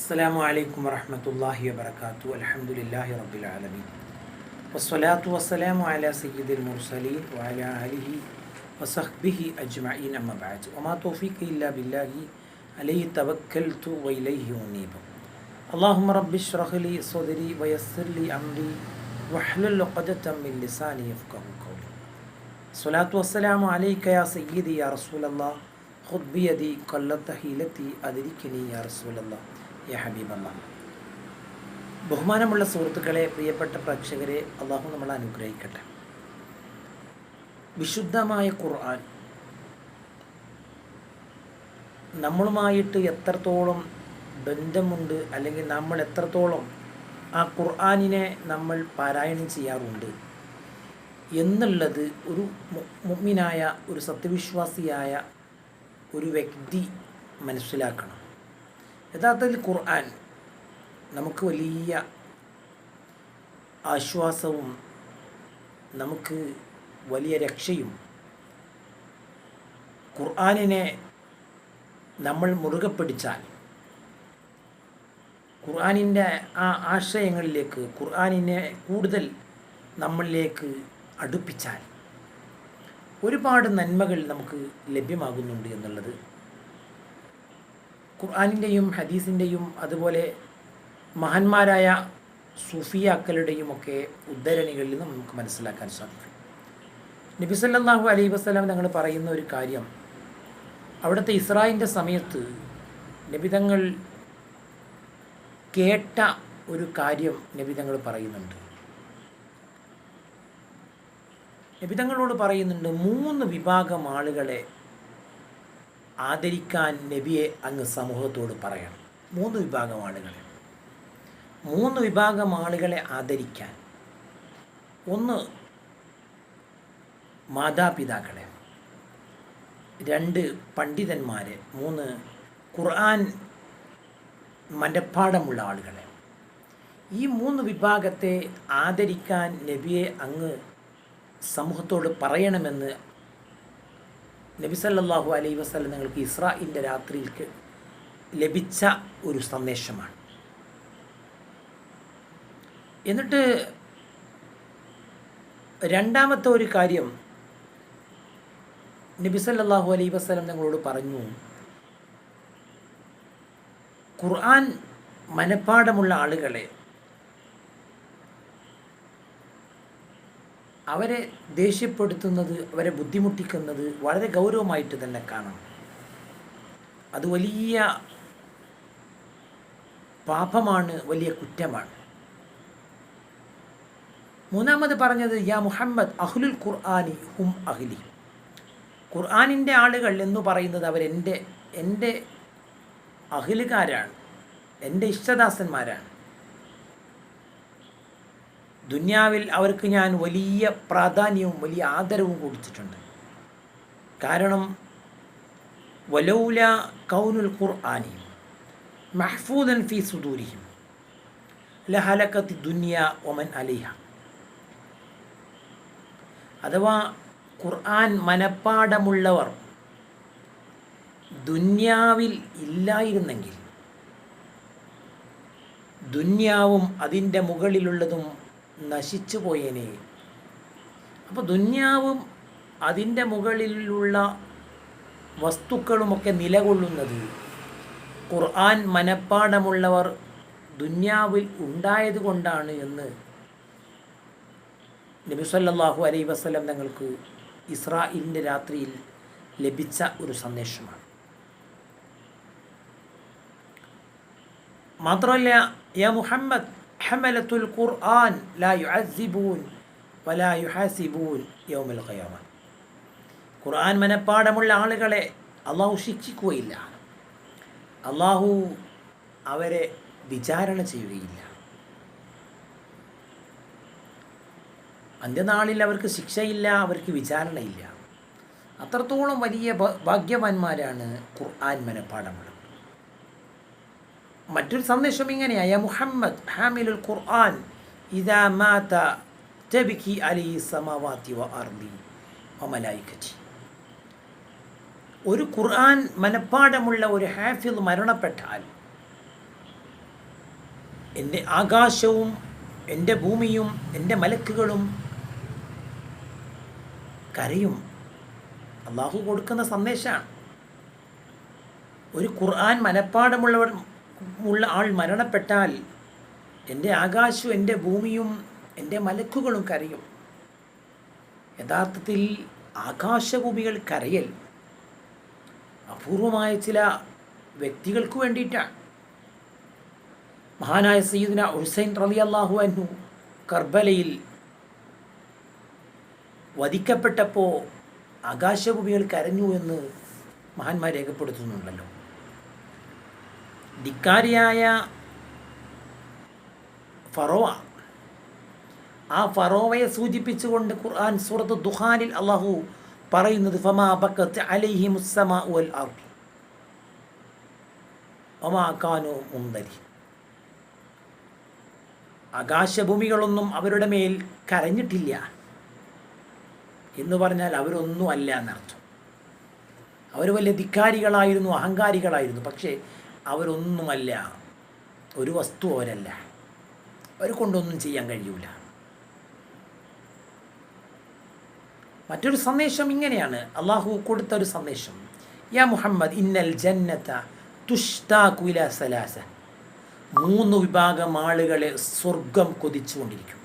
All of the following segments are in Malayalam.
السلام عليكم ورحمة الله وبركاته. الحمد لله رب العالمين. والصلاة والسلام على سيد المرسلين وعلى آله وصحبه أجمعين أما بعد. وما توفيقي إلا بالله عليه توكلت وإليه أنيب. اللهم رب اشرح لي صدري ويسر لي أمري واحلل عقدة من لساني يفقه قولي. الصلاة والسلام عليك يا سيدي يا رسول الله. خذ بيدي قلت حيلتي أدركني يا رسول الله. യാ ബഹുമാനമുള്ള സുഹൃത്തുക്കളെ പ്രിയപ്പെട്ട പ്രേക്ഷകരെ അള്ളാഹു നമ്മളെ അനുഗ്രഹിക്കട്ടെ. വിശുദ്ധമായ ഖുർആൻ നമ്മളുമായിട്ട് എത്രത്തോളം ബന്ധമുണ്ട് അല്ലെങ്കിൽ നമ്മൾ എത്രത്തോളം ആ ഖുർആാനിനെ നമ്മൾ പാരായണം ചെയ്യാറുണ്ട് എന്നുള്ളത് ഒരു മുമ്മിനായ ഒരു സത്യവിശ്വാസിയായ ഒരു വ്യക്തി മനസ്സിലാക്കണം. യഥാർത്ഥത്തിൽ ഖുർആൻ നമുക്ക് വലിയ ആശ്വാസവും നമുക്ക് വലിയ രക്ഷയും ഖുർആാനിനെ നമ്മൾ മുറുകെ പിടിച്ചാൽ ഖുർആാനിന്റെ ആ ആശയങ്ങളിലേക്ക് ഖുർആാനിനെ കൂടുതൽ നമ്മളിലേക്ക് അടുപ്പിച്ചാൽ ഒരുപാട് നന്മകൾ നമുക്ക് ലഭ്യമാകുന്നുണ്ട് എന്നുള്ളത് ഖുർആാനിന്റെയും ഹദീസിന്റെയും അതുപോലെ മഹാന്മാരായ സുഫിയാക്കളുടെയും ഒക്കെ ഉദ്ധരണികളിൽ നിന്ന് നമുക്ക് മനസ്സിലാക്കാൻ സാധിക്കും. നബി സല്ലല്ലാഹു അലൈഹി വസ്ലാം ഞങ്ങൾ പറയുന്ന ഒരു കാര്യം അവിടുത്തെ ഇസ്രായിന്റെ സമയത്ത് നബിതങ്ങൾ കേട്ട ഒരു കാര്യം നബിതങ്ങൾ പറയുന്നുണ്ട്. നബിതങ്ങളോട് പറയുന്നുണ്ട് മൂന്ന് വിഭാഗം ആളുകളെ ആദരിക്കാൻ നബിയെ അങ്ങ് സമൂഹത്തോട് പറയണം. മൂന്ന് വിഭാഗം ആളുകളെ. മൂന്ന് വിഭാഗം ആളുകളെ ആദരിക്കാൻ. ഒന്ന് മാതാപിതാക്കളെ. രണ്ട് പണ്ഡിതന്മാരെ. മൂന്ന് ഖുർആൻ മനഃപ്പാടമുള്ള ആളുകളെ. ഈ മൂന്ന് വിഭാഗത്തെ ആദരിക്കാൻ നബിയെ അങ്ങ് സമൂഹത്തോട് പറയണമെന്ന് നബി അലൈ വസ്ലം നിങ്ങൾക്ക് ഇസ്രായിന്റെ രാത്രിയിൽക്ക് ലഭിച്ച ഒരു സന്ദേശമാണ്. എന്നിട്ട് രണ്ടാമത്തെ ഒരു കാര്യം നബിസല്ലാഹു അലൈ വസ്ലം നിങ്ങളോട് പറഞ്ഞു ഖുർആൻ മനഃപ്പാടമുള്ള ആളുകളെ അവരെ ദേഷ്യപ്പെടുത്തുന്നത് അവരെ ബുദ്ധിമുട്ടിക്കുന്നത് വളരെ ഗൗരവമായിട്ട് തന്നെ കാണണം. അത് വലിയ പാപമാണ് വലിയ കുറ്റമാണ്. മൂന്നാമത് പറഞ്ഞത് യാ മുഹമ്മദ് അഹ്ലുൽ ഖുർആാനി ഹും അഹ്ലി. ഖുർആാനിന്റെ ആളുകൾ എന്ന് പറയുന്നത് അവരെന്റെ എന്റെ അഹിലുകാരാണ് എന്റെ ഇഷ്ടദാസന്മാരാണ്. ദുന്യാവിൽ അവർക്ക് ഞാൻ വലിയ പ്രാധാന്യവും വലിയ ആദരവും കൊടുത്തിട്ടുണ്ട്. കാരണം വലൗല കൗനുൽ ഖുർആാനി മഹ്ഫൂദൻ ഫി സുദൂരിഹിം ലഹലക്കത്തി ദുനിയ ഒമൻ അലിഹ. അഥവാ ഖുർആൻ മനപ്പാടമുള്ളവർ ദുന്യാവിൽ ഇല്ലായിരുന്നെങ്കിൽ ദുന്യാവും അതിന്റെ മുകളിലുള്ളതും നശിച്ചു പോയേനെ അപ്പോൾ ദുന്യാവും അതിന്റെ മുകളിലുള്ള വസ്തുക്കളുമൊക്കെ നിലകൊള്ളുന്നത്. ഖുർആൻ മനപ്പാടമുള്ളവർ ദുന്യാവിൽ ഉണ്ടായത് കൊണ്ടാണ് എന്ന് നബി അലൈ വസ്ലം വസല്ലം തങ്ങൾക്ക് ഇസ്രായിലിന്റെ രാത്രിയിൽ ലഭിച്ച ഒരു സന്ദേശമാണ്. മാത്രമല്ല യാ മുഹമ്മദ് ഹമലത്തുൽ ഖുർആൻ ലാ യുഅസിബൂൻ വലാ യുഹാസിബൂൻ യൗമൽ ഖിയാമ ഖുർആൻ മനപ്പാടമുള്ള ആളുകളെ അള്ളാഹു ശിക്ഷിക്കുകയില്ല. അള്ളാഹു അവരെ വിചാരണ ചെയ്യുകയില്ല. അന്ത്യനാളിൽ അവർക്ക് ശിക്ഷയില്ല അവർക്ക് വിചാരണയില്ല. അത്രത്തോളം വലിയ ഭാഗ്യവാന്മാരാണ് ഖുർആൻ മനപ്പാടമുള്ളത് മറ്റൊരു സന്ദേശം ഇങ്ങനെയായ മുഹമ്മദ് ഹാമിലുൽ ഖുർആൻ ഇദാ മാത തബിക്കി അലി സമാവാത്തി വ അർദി വമലായിക്കറ്റി ഒരു ഖുർആൻ മനപ്പാടമുള്ള ഒരു ഹാഫിദ് മരണപ്പെട്ടാൽ എന്റെ ആകാശവും എന്റെ ഭൂമിയും എന്റെ മലക്കുകളും കരയും. അള്ളാഹു കൊടുക്കുന്ന സന്ദേശമാണ്. ഒരു ഖുർആൻ മനഃപ്പാടമുള്ളവർ ഉള്ള ആൾ മരണപ്പെട്ടാൽ എന്റെ ആകാശവും എന്റെ ഭൂമിയും എന്റെ മലക്കുകളും കരയും. യഥാർത്ഥത്തിൽ ആകാശഭൂമികൾ കരയൽ അപൂർവമായ ചില വ്യക്തികൾക്ക് വേണ്ടിയിട്ടാണ്. മഹാനായ സയ്യിദിന ഹുസൈൻ റലി അള്ളാഹു അനു കർബലയിൽ വധിക്കപ്പെട്ടപ്പോൾ ആകാശഭൂമികൾ കരഞ്ഞു എന്ന് മഹാന്മാർ രേഖപ്പെടുത്തുന്നുണ്ടല്ലോ. ധിക്കാരിയായ ഫറോവ ആ ഫറോവയെ സൂചിപ്പിച്ചുകൊണ്ട് ഖുർആൻ സൂറത്ത് ദുഹാനിൽ അള്ളാഹു പറയുന്നത് ഫമാ ബക്കത്ത് അലൈഹി മുസ്സമാ ഉൽ അർദ് ഒമാ കാനു മുന്തരി ആകാശഭൂമികളൊന്നും അവരുടെ മേൽ കരഞ്ഞിട്ടില്ല എന്ന് പറഞ്ഞാൽ അവരൊന്നും അല്ല എന്നർത്ഥം. അവർ വലിയ ധിക്കാരികളായിരുന്നു അഹങ്കാരികളായിരുന്നു. പക്ഷേ അവരൊന്നുമല്ല. ഒരു വസ്തു അവരല്ല. അവർ കൊണ്ടൊന്നും ചെയ്യാൻ കഴിയൂല. മറ്റൊരു സന്ദേശം ഇങ്ങനെയാണ്. അള്ളാഹു കൊടുത്ത ഒരു സന്ദേശം. യാ മുഹമ്മദ് ഇന്നൽ ജന്നത്ത തുഷ്താക്കുല സലാസ. മൂന്ന് വിഭാഗം ആളുകളെ സ്വർഗം കൊതിച്ചുകൊണ്ടിരിക്കും.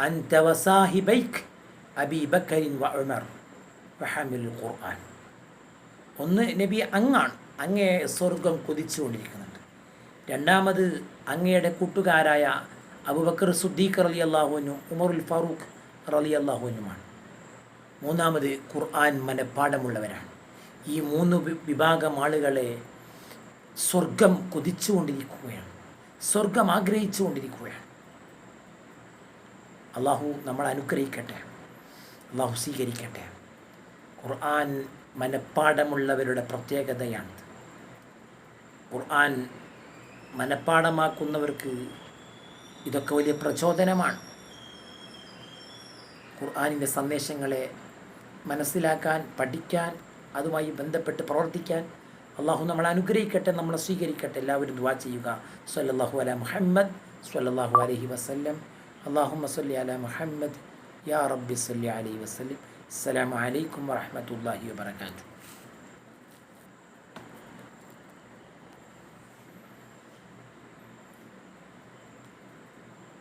അൻതവസാഹിബൈക്ക് അബി ബക്കരിൻ വഹമിൽ ഖുർആൻ. ഒന്ന് നബി അങ്ങാണ്. അങ്ങയെ സ്വർഗം കൊതിച്ചുകൊണ്ടിരിക്കുന്നുണ്ട്. രണ്ടാമത് അങ്ങയുടെ കൂട്ടുകാരായ അബുബക്കർ സുദ്ദീഖ് റലി അള്ളാഹുവിനും ഉമറുൽ ഫാറൂഖ് റലി അള്ളാഹുനുമാണ് മൂന്നാമത് ഖുർആൻ മനഃപ്പാടമുള്ളവരാണ് ഈ മൂന്ന് വിഭാഗം ആളുകളെ സ്വർഗം കൊതിച്ചുകൊണ്ടിരിക്കുകയാണ്. സ്വർഗം ആഗ്രഹിച്ചുകൊണ്ടിരിക്കുകയാണ്. അള്ളാഹു നമ്മൾ അനുഗ്രഹിക്കട്ടെ. അള്ളാഹു സ്വീകരിക്കട്ടെ. ഖുർആൻ മനഃപ്പാടമുള്ളവരുടെ പ്രത്യേകതയാണിത്. ഖുർആൻ മനഃപ്പാടമാക്കുന്നവർക്ക് ഇതൊക്കെ വലിയ പ്രചോദനമാണ്. ഖുർആാനിന്റെ സന്ദേശങ്ങളെ മനസ്സിലാക്കാൻ പഠിക്കാൻ അതുമായി ബന്ധപ്പെട്ട് പ്രവർത്തിക്കാൻ അള്ളാഹു നമ്മളെ അനുഗ്രഹിക്കട്ടെ നമ്മളെ സ്വീകരിക്കട്ടെ. എല്ലാവരും ദുവാ ചെയ്യുക. സല്ലാഹു അല മുഹമ്മദ് സല്ലാഹു അലഹി വസല്ലം. അള്ളാഹു സല്ലി അല മുഹമ്മദ് യാ റബ്ബി സല്ലി അലൈഹി വസല്ലം. അസ്സലാമു അലൈക്കും വറഹ്മത്തുള്ളാഹി വബറകാതുഹു.